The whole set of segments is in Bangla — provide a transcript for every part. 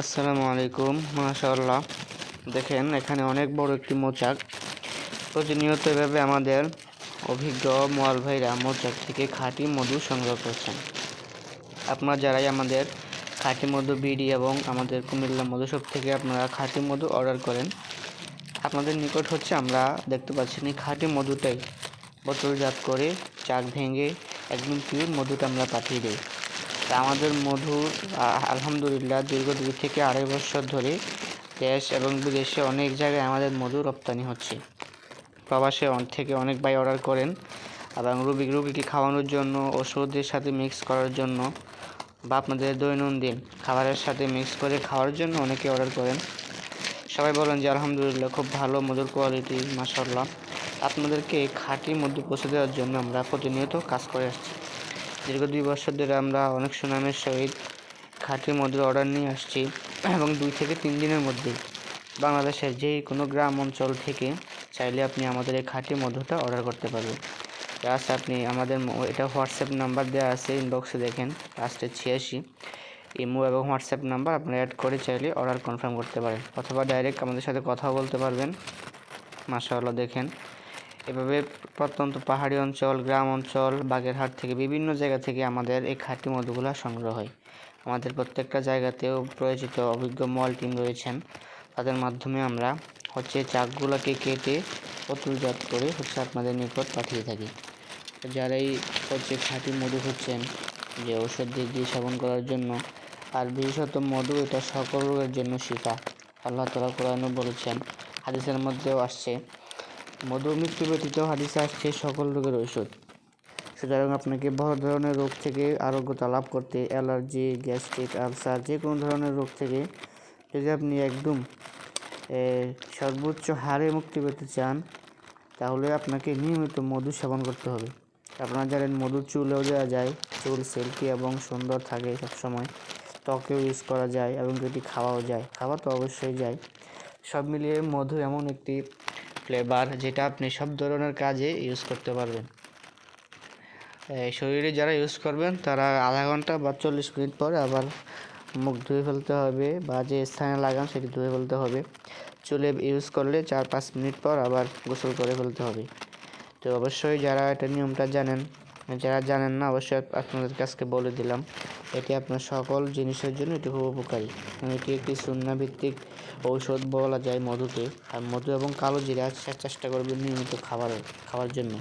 আসসালামু আলাইকুম, মাশাআল্লাহ। দেখেন, এখানে অনেক বড় একটি মোচাক। প্রতিনিয়ত এভাবে আমাদের অভিজ্ঞ মোয়াল ভাইরা মোচাক থেকে খাঁটি মধু সংগ্রহ করছেন। আপনারা যারাই আমাদের খাঁটি মধু বিডি এবং আমাদের কুমিল্লা মধুসব থেকে আপনারা খাঁটি মধু অর্ডার করেন, আপনাদের নিকট হচ্ছে আমরা দেখতে পাচ্ছি এই খাঁটি মধুটাই। বোতলজাত করে চাক ভেঙে একদম পিওর মধুটা আমরা পাঠিয়ে দিই। তা আমাদের মধুর আলহামদুলিল্লাহ দীর্ঘ দুই থেকে আড়াই বছর ধরে দেশ এবং বিদেশে অনেক জায়গায় আমাদের মধু রপ্তানি হচ্ছে। প্রবাসে থেকে অনেক ভাই অর্ডার করেন। এবং রুগী রুগীকে খাওয়ানোর জন্য, ওষুধের সাথে মিক্স করার জন্য বা আপনাদের দৈনন্দিন খাবারের সাথে মিক্স করে খাওয়ার জন্য অনেকে অর্ডার করেন। সবাই বলেন যে আলহামদুলিল্লাহ খুব ভালো মধুর কোয়ালিটি মাসাল্লাহ আপনাদেরকে খাঁটি মধু পৌঁছে দেওয়ার জন্য আমরা প্রতিনিয়ত কাজ করে আসছি। দীর্ঘ দুই বছর ধরে আমরা অনেক সুনামের সহিত খাঁটি মধুর অর্ডার নিয়ে আসছি এবং দুই থেকে তিন দিনের মধ্যে বাংলাদেশের যে কোনো গ্রাম অঞ্চল থেকে চাইলে আপনি আমাদের এই খাঁটি মধুটা অর্ডার করতে পারবেন। জাস্ট আপনি আমাদের এটা হোয়াটসঅ্যাপ নাম্বার দেওয়া আছে ইনবক্সে দেখেন লাস্টে ছিয়াশি। ইমো এবং হোয়াটসঅ্যাপ নাম্বার আপনারা অ্যাড করে চাইলে অর্ডার কনফার্ম করতে পারেন। অথবা ডাইরেক্ট আমাদের সাথে কথাও বলতে পারবেন। মাশাআল্লাহ দেখেন। এভাবে প্রত্যন্ত পাহাড়ি অঞ্চল, গ্রাম অঞ্চল, বাগেরহাট থেকে বিভিন্ন জায়গা থেকে আমাদের এই খাঁটি মধুগুলো সংগ্রহ হয়। আমাদের প্রত্যেকটা জায়গাতেও পরিচিত অভিজ্ঞ মল টিম রয়েছেন। তাদের মাধ্যমে আমরা হচ্ছে চাকগুলোকে কেটে বোতলজাত করে হচ্ছে আপনাদের নিকট পাঠিয়ে থাকি। তো যারাই হচ্ছে খাঁটি মধু হচ্ছেন যে ঔষধ দিক দিয়ে সেবন করার জন্য, আর বিশেষত মধু, এটা সকল রোগের জন্য শিফা। আল্লাহ তালা কোরআনে বলেছেন, হাদিসের মধ্যেও আসছে মধু মৃত্যু ব্যতীত হাদিসে আসছে, সকল রোগের ঔষধ। সুতরাং আপনাকে বড় ধরনের রোগ থেকে আরোগ্যতা লাভ করতে, অ্যালার্জি, গ্যাস্ট্রিক, আলসার, যে কোনো ধরনের রোগ থেকে যদি আপনি একদম সর্বোচ্চ হারে মুক্তি পেতে চান, তাহলে আপনাকে নিয়মিত মধু সেবন করতে হবে। আপনারা জানেন, মধু চুলেও দেওয়া যায়, চুল, সিল্কি এবং সুন্দর থাকে সবসময়। ত্বকেও ইউজ করা যায় এবং এটি খাওয়াও যায়, খাওয়া তো অবশ্যই যায়। সব মিলিয়ে মধু এমন একটি ফ্লেভার যেটা আপনি সব ধরনের কাজে ইউজ করতে পারবেন। শরীরে যারা ইউজ করবেন, তারা আধা ঘণ্টা বা চল্লিশ মিনিট পরে আবার মুখ ধুয়ে ফেলতে হবে বা যে স্থানে লাগান সেটি ধুয়ে ফেলতে হবে। চুলে ইউজ করলে চার পাঁচ মিনিট পর আবার গোসল করে ফেলতে হবে। তো অবশ্যই যারা এটা নিয়মটা জানেন যারা জানেন না, অবশ্যই আপনাদের কাছকে বলে দিলাম, এটি আপনার সকল জিনিসের জন্য এটি খুব উপকারী। এটি একটি সুন্না ভিত্তিক ঔষধ বলা যায় মধুকে আর মধু এবং কালো জিরা চেষ্টা করবেন নিয়মিত খাবার খাওয়ার জন্য।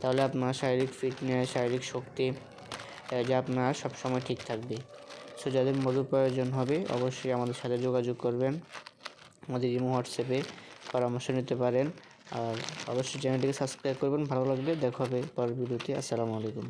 তাহলে আপনার শারীরিক ফিটনেস শারীরিক শক্তি যা আপনার সবসময় ঠিক থাকবে। সো যাদের মধু প্রয়োজন হবে, অবশ্যই আমাদের সাথে যোগাযোগ করবেন। আমাদের হোয়াটসঅ্যাপে। পরামর্শ নিতে পারেন। আর অবশ্যই চ্যানেলটিকে সাবস্ক্রাইব করবেন, ভালো লাগলে দেখা হবে পরের ভিডিওতে। আসসালামু আলাইকুম।